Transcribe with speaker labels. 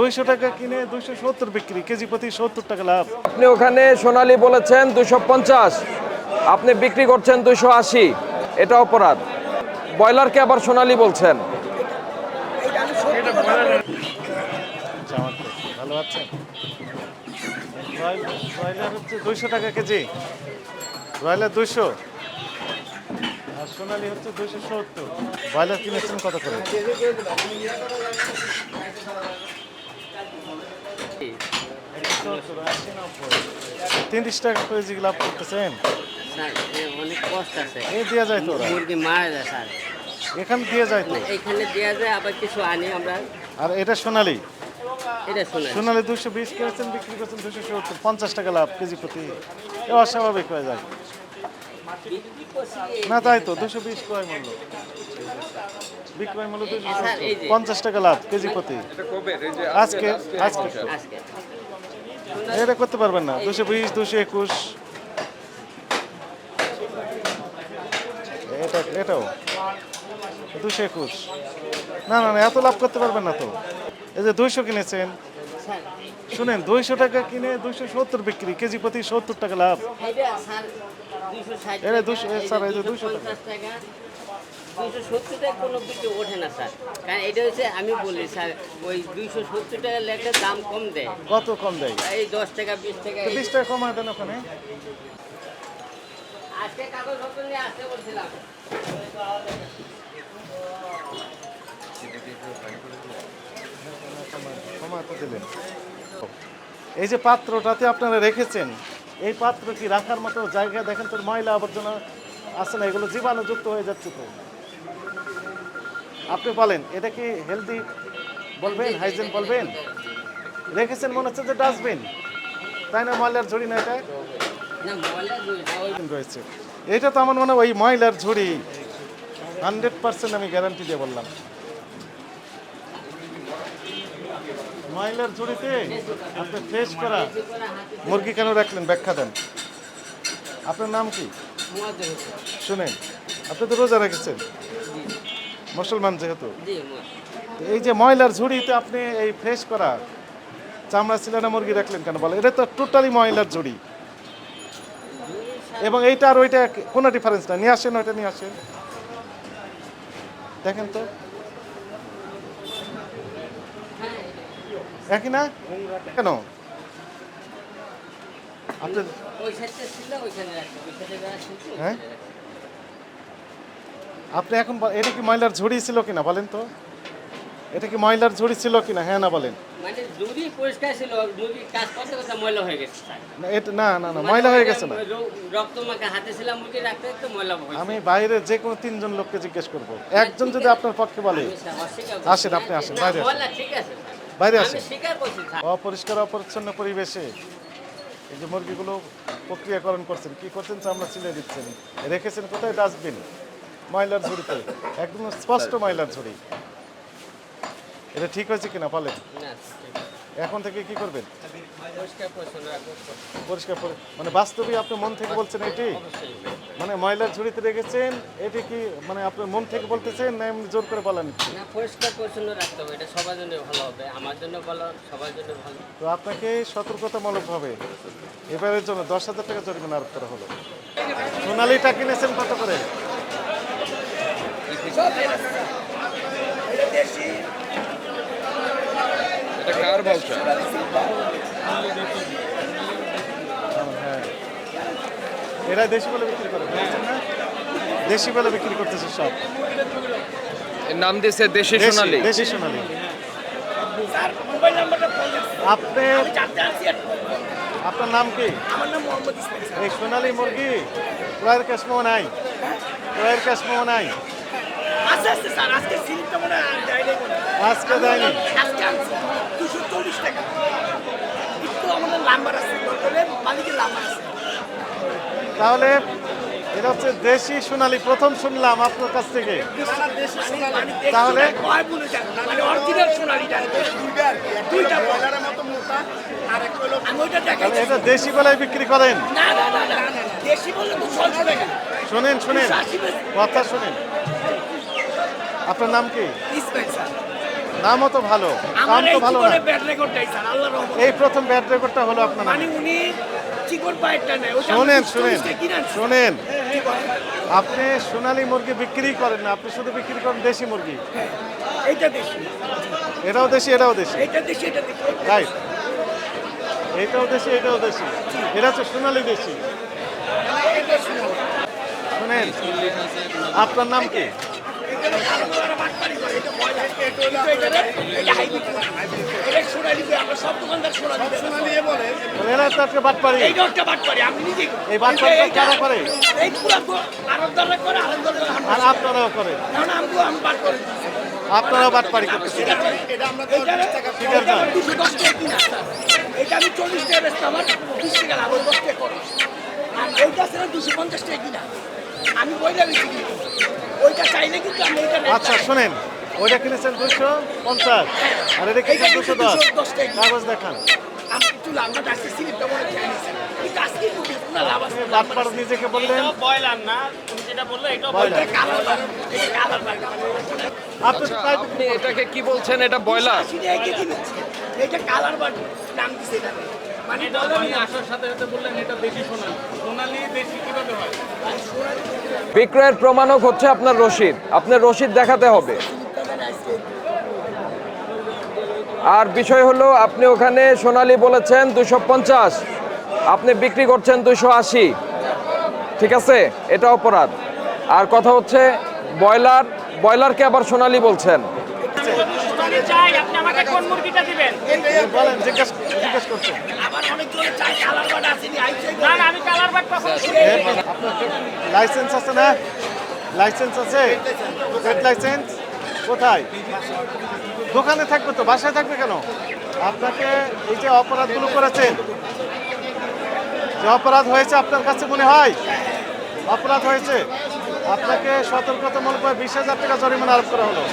Speaker 1: দুইশো টাকা কিনে দুইশো সত্তর বিক্রি কেজি প্রতি সত্তর টাকা লাভ।
Speaker 2: আপনি ওখানে সোনালী বলেছেন দুশো পঞ্চাশ আপনি বিক্রি করছেন দুশো আশি এটা অপরাধ। ব্রয়লারকে আবার সোনালী বলছেন।
Speaker 1: ভালো আছেন? ব্রয়লার হচ্ছে দুইশো টাকা কেজি। ব্রয়লার দুইশো। আর সোনালি হচ্ছে দুইশো সত্তর। ব্রয়লার কিনেছেন কত করে? তিরিশ টাকা কেজি লাভ করতেছেন?
Speaker 3: এ অনেক কষ্ট আছে।
Speaker 1: এই দেওয়া যায় তো? ওরা।
Speaker 3: মুরগি মারা যায় স্যার।
Speaker 1: এখানে দিয়ে যায় তো?
Speaker 3: এইখানে দেওয়া যায় আবার কিছু আনি আমরা।
Speaker 1: আর এটা সোনালি?
Speaker 3: এটা
Speaker 1: সোনালি। দুশো বিশ কিনেছেন বিক্রি করছেন দুশো সত্তর পঞ্চাশ টাকা লাভ কেজি প্রতি। অস্বাভাবিক হয়ে যায়। না তাই তো দুশো বিশ ক্রয় মূল্য। বিক্রয় মূল্য দুশো
Speaker 3: স্যার, এই যে-
Speaker 1: পঞ্চাশ টাকা লাভ কেজি প্রতি। আজকে আজকে এটা করতে পারবেন না। দুশো বিশ দুশো একুশ। এটা এটাও। দুশো একুশ। না না না এত লাভ করতে পারবেন না তো। এই যে দুইশো কিনেছেন। শুনেন দুইশো টাকা কিনে দুইশো সত্তর বিক্রি কেজি প্রতি সত্তর টাকা লাভ।
Speaker 3: এটা দুশো
Speaker 1: স্যার, এই যে দুশো টাকা।
Speaker 3: দুশো সত্তর টাকা কোনো বিক্রি ওঠে না স্যার। কারণ এটা হচ্ছে আমি বলি স্যার ওই দুইশো সত্তর টাকা লেখা দাম কম দেয়।
Speaker 1: কত কম দেয়?
Speaker 3: এই দশ টাকা বিশ টাকা
Speaker 1: বিশ টাকা কমায় দেন ওখানে।
Speaker 3: আজকে কাগজপত্র নিয়ে আসতে বলছিলাম।
Speaker 1: এই যে পাত্রটাতে আপনারা রেখেছেন এই পাত্র কি রাখার মতো জায়গা দেখেন তোর ময়লা আবর্জনা আছে না এগুলো জীবাণুযুক্ত হয়ে যাচ্ছে তো। আপনি বলেন এটা কি হেলদি বলবেন হাইজেন বলবেন? রেখেছেন মনে হচ্ছে যে ডাস্টবিন তাই না ময়লার ঝুড়ি না এটা? রয়েছে। এটা তো আমার মনে হয় ওই ময়লার ঝুড়ি। হান্ড্রেড পার্সেন্ট আমি গ্যারান্টি দিয়ে বললাম। ময়লার ঝুড়িতে আপনি ফ্রেশ করা মুরগি কেন রাখলেন? ব্যাখ্যা দেন। আপনার নাম কি? শুনেন। আপনি তো রোজা রেখেছেন। মুসলমান যেহেতু। এই যে ময়লার ঝুড়িতে আপনি এই ফ্রেশ করা চামড়া সিলানা মুরগি রাখলেন কেন বলে? এটা তো টোটালি ময়লার ঝুড়ি। এবং এইটা আর ওইটা কোনো ডিফারেন্স না নিয়ে আসেন ওইটা নিয়ে আসেন। দেখেন তো। একই না? কেন?
Speaker 3: রাখছি
Speaker 1: হ্যাঁ? আপনি এখন এটা কি ময়লার ঝুড়ি ছিল কিনা বলেন তো? এটা কি ময়লার ঝুড়ি ছিল কিনা? হ্যাঁ না বলেন।
Speaker 3: মানে যদি পরিষ্কার ছিল মুরগি কাজ করতে করতে ময়লা হয়ে গেছে
Speaker 1: না এটা না না না ময়লা হয়ে গেছে না।
Speaker 3: রক্ত মাখা হাতে ছিলাম মুরগি রাখতে রাখতে ময়লা
Speaker 1: আমি বাইরে যে কোনো তিনজন লোককে জিজ্ঞেস করব। একজন যদি আপনার পক্ষে বলে। আসেন, আপনি আসেন, বাইরে
Speaker 3: ঠিক আছে।
Speaker 1: বাইরে
Speaker 3: স্যার।
Speaker 1: অপরিষ্কার অপরিচ্ছন্ন পরিবেশে এই যে মুরগিগুলো প্রক্রিয়াকরণ করছেন কি করছেন চামড়া ছিলে দিচ্ছেন? রেখেছেন কোথায়? ডাস্টবিন ময়লার ঝুড়িতে। একদম স্পষ্ট ময়লার ঝুড়ি। এটা ঠিক হয়েছে কিনা?
Speaker 3: পালেন।
Speaker 1: এখন থেকে কি করবেন?
Speaker 3: পরিষ্কার
Speaker 1: করে মানে বাস্তবে আপনি মন থেকে বলছেন এটি? মানে ময়লার ঝুড়িতে রেখেছেন এটি কি মানে আপনি মন থেকে বলতেছেন না এমনি জোর করে বলেন?
Speaker 3: না পরিষ্কার পরিচ্ছন্ন রাখতে হবে এটা সবার জন্য ভালো হবে আমার জন্য ভালো সবার জন্য ভালো।
Speaker 1: তো আপনাকে সতর্কতামূলকভাবে এবারের জন্য দশ হাজার টাকা জরিমানা আরোপ করা হলো। সোনালিটা কিনেছেন কত করে? হ্যাঁ। এরা দেশি বলে বিক্রি করে না? দেশি বলে বিক্রি করতেছে সব।
Speaker 2: এর নাম দিয়েছে দেশি
Speaker 1: দেশি
Speaker 2: সোনালী।
Speaker 1: দেশি সোনালি। আপনি আপনার নাম কি? এই সোনালি মুরগি ক্রয়ের মোহ নাই ক্রয়ের ক্যাশ নাই
Speaker 4: আস্তে আস্তে স্যার আজকে সিলিপটা মনে হয় দেয়নি
Speaker 1: আজকে দেয়নি।
Speaker 4: আজকে আনছি। দুশো চল্লিশ টাকা। একটু আমাদের নাম্বার আছে বলতে মালিকের নাম্বার আছে।
Speaker 1: তাহলে এটা হচ্ছে দেশি সোনালি প্রথম শুনলাম আপনার কাছ থেকে। তাহলে?
Speaker 4: মানে অরিজিনাল সোনালি জানো। দুইটা আর কি দুইটা বলারের মতো মোটা আর একটা হলো আমি ওইটা দেখাই।
Speaker 1: তাহলে এটা দেশি গলায় বিক্রি করেন। শোনেন শোনেন। কথা শোনেন। আপনার নাম কি?
Speaker 4: ইসমাইল স্যার।
Speaker 1: নামও তো ভালো
Speaker 4: এই
Speaker 1: তো ভালো না।
Speaker 4: ব্যাড রেকর্ডটাই স্যার আল্লাহর রহমতে।
Speaker 1: এই প্রথম ব্যাট রেকর্ডটা হলো আপনার নামে।
Speaker 4: মানে উনি চিকন পায়েরটা নেয় ওটা
Speaker 1: শোনেন শুনেন
Speaker 4: চল্লিশটা কিনে আনছি।
Speaker 1: শোনেন। আপনি সোনালি মুরগি বিক্রি করেন না আপনি শুধু বিক্রি করেন দেশি মুরগি।
Speaker 4: এইটা দেশি।
Speaker 1: এটাও দেশি এটাও দেশি।
Speaker 4: এইটা দেশি এটা দেশি
Speaker 1: রাইট এটাও দেশি এটাও দেশি। এটা হচ্ছে সোনালি দেশি।
Speaker 4: এটা শুনো
Speaker 1: শুনেন আপনার নাম কি? আপনারাও
Speaker 4: বাট করে দিচ্ছি।
Speaker 1: আপনারাও বাটপারি করতেছেন
Speaker 4: এটারে-
Speaker 1: ঠিক আছে।
Speaker 4: এটা আমার 210 টাকা কিনা। এটা আমি 40 টাকা বেচতাম, আমার 20 টাকা লাভ, ওই 10 টাকা খরচ। আর এইটা ছিল 250 টাকা কিনা। আমি বইটা বেশি ওইটা চাইলে কিন্তু আমি rate
Speaker 1: আচ্ছা। শুনেন ওইটা কিনেছেন দুশো পঞ্চাশ আর এটা কিনেছেন দুশো। দশ
Speaker 4: 210
Speaker 1: কাগজ দেখান। নিজেকে বললেন।
Speaker 5: Boiler
Speaker 1: boiler. আপনি তো
Speaker 2: এটাকে কি বলছেন? এটা
Speaker 4: টাকা এটা কালার নাম দিছে এটা মানে
Speaker 5: আসার সাথে সাথে বললেন, এটা কীভাবে হয়?
Speaker 2: বিক্রয়ের প্রমাণক হচ্ছে আপনার রসিদ আপনার রসিদ দেখাতে হবে। আর বিষয় হলো, আপনি ওখানে সোনালী বলেছেন দুশো পঞ্চাশ। আপনি বিক্রি করছেন দুশো আশি। ঠিক আছে? এটা অপরাধ। আর কথা হচ্ছে, ব্রয়লার, ব্রয়লারকে আবার সোনালী বলছেন।
Speaker 5: সোনালি চাই আপনি আমাকে কোন মুরগিটা দিবেন?
Speaker 1: বলেন জিজ্ঞেস জিজ্ঞেস করছেন
Speaker 4: আবার অনেক চাই কালার বার আসেনি আইছে
Speaker 5: না না আমি কালার বাট কখন
Speaker 1: লাইসেন্স আছে না? লাইসেন্স আছে? ট্রেড লাইসেন্স কোথায়? দোকানে থাকবে তো বাসায় থাকবে কেন? আপনাকে এই যে অপরাধগুলো করেছেন যে অপরাধ হয়েছে আপনার কাছে মনে হয়? অপরাধ হয়েছে? আপনাকে সতর্কতামূলক বিশ হাজার টাকা জরিমানা আরোপ করা হলো।